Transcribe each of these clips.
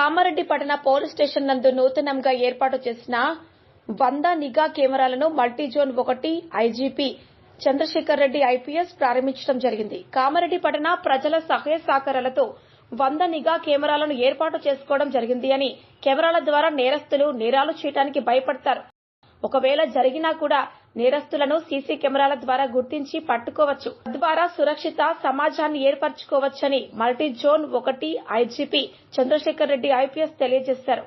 కామారెడ్డి పట్టణ police station నందు నూతనంగా ఏర్పాటు చేసిన వంద నిఘా కెమెరాలను మల్టీ జోన్ ఒకటి ఐజీపీ చంద్రశేఖర్ రెడ్డి ఐపీఎస్ ప్రారంభించడం జరిగింది. కామారెడ్డి పట్టణ ప్రజల సహాయ సహకారాలతో వంద నిఘా కెమెరాలను ఏర్పాటు చేసుకోవడం జరిగింది అని కెమెరాల ద్వారా నేరస్తులు నేరాలు చేయడానికి భయపడతారు. ఒకవేళ జరిగినా కూడా నేరస్తులను సీసీ కెమెరాల ద్వారా గుర్తించి పట్టుకోవచ్చు. తద్వారా సురక్షిత సమాజాన్ని ఏర్పరచుకోవచ్చని మల్టీ జోన్ ఒకటి ఐజీపీ చంద్రశేఖర్ రెడ్డి ఐపీఎస్ తెలియజేశారు.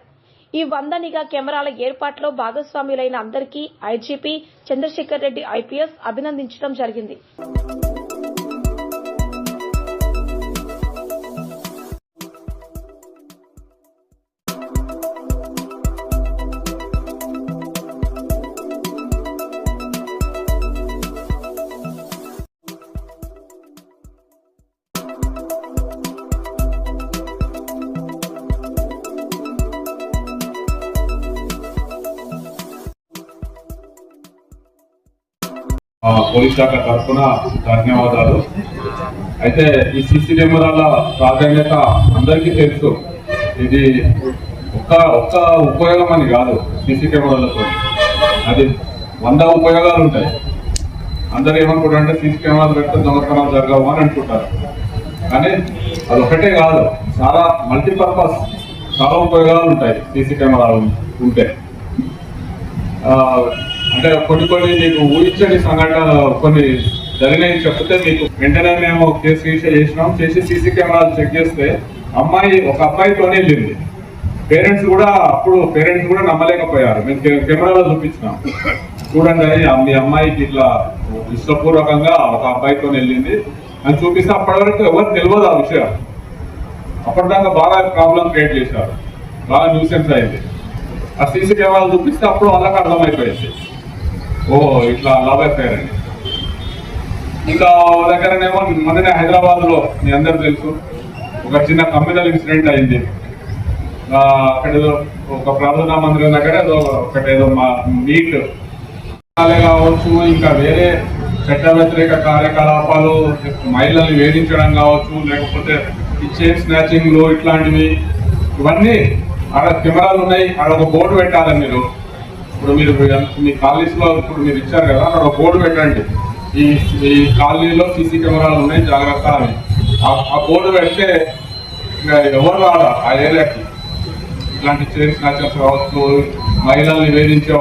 ఈ వంద నిఘా కెమెరాల ఏర్పాటులో భాగస్వాములైన అందరికీ ఐజీపీ చంద్రశేఖర్ రెడ్డి ఐపీఎస్ అభినందించడం జరిగింది. పోలీస్ శాఖ తరఫున ధన్యవాదాలు. అయితే ఈ సిసి కెమెరాల ప్రాధాన్యత అందరికీ తెలుసు. ఇది ఒక్క ఒక్క ఉపయోగం అని కాదు సిసి కెమెరాలతో. అది వంద ఉపయోగాలు ఉంటాయి. అందరు ఏమనుకుంటారంటే సిసి కెమెరాలు పెడితే దొంగతనాలు జరగవు అని అనుకుంటారు. కానీ అది ఒకటే కాదు. చాలా మల్టీపర్పస్ చాలా ఉపయోగాలు ఉంటాయి సీసీ కెమెరాలు ఉంటే. అంటే కొన్ని కొన్ని మీకు ఊహించని సంఘటన కొన్ని జరిగినాయి చెప్తే మీకు వెంటనే మేము కేసు రిజిస్టర్ చేసినాం. చేసి సీసీ కెమెరాలు చెక్ చేస్తే అమ్మాయి ఒక అబ్బాయితోనే వెళ్ళింది. పేరెంట్స్ కూడా అప్పుడు పేరెంట్స్ కూడా నమ్మలేకపోయారు. మేము కెమెరాలో చూపించినాం. చూడండి మీ అమ్మాయికి ఇట్లా ఇష్టపూర్వకంగా ఒక అబ్బాయితో వెళ్ళింది. అని చూపిస్తే అప్పటి వరకు ఎవరు తెలియదు ఆ విషయం. అప్పటిదాకా బాగా ప్రాబ్లం క్రియేట్ చేశారు. బాగా న్యూసెన్స్ అయింది. ఆ సీసీ కెమెరాలు చూపిస్తే అప్పుడు వాళ్ళకి అర్థమైపోయింది. ఓ ఇట్లా లవ్ అయిపోయారు అని ఇంకా దగ్గరనేమో మొన్ననే హైదరాబాద్లో మీ అందరు తెలుసు ఒక చిన్న కమ్యూనల్ ఇన్సిడెంట్ అయింది. అక్కడ ఏదో ఒక ప్రార్థనా మందిరం దగ్గర ఏదో ఒకటి ఏదో మా మీట్ కావచ్చు ఇంకా వేరే చట్ట వ్యతిరేక కార్యకలాపాలు మహిళల్ని వేధించడం కావచ్చు లేకపోతే ఇచ్చే చైన్ స్నాచింగ్లు ఇట్లాంటివి ఇవన్నీ ఆడ కెమెరాలు ఉన్నాయి ఆడ ఒక బోర్డు పెట్టాలి మీరు. ఇప్పుడు మీరు మీ కాలనీస్లో ఇప్పుడు మీరు ఇచ్చారు కదా అక్కడ బోర్డు పెట్టండి. ఈ ఈ కాలనీలో సీసీ కెమెరాలు ఉన్నాయి జాగ్రత్త అని. ఆ- బోర్డు పెడితే ఎవరు రాదా ఆ ఏరియాకి. ఇట్లాంటి చైర్స్ స్నాచర్స్ కావచ్చు మహిళల్ని వేధించే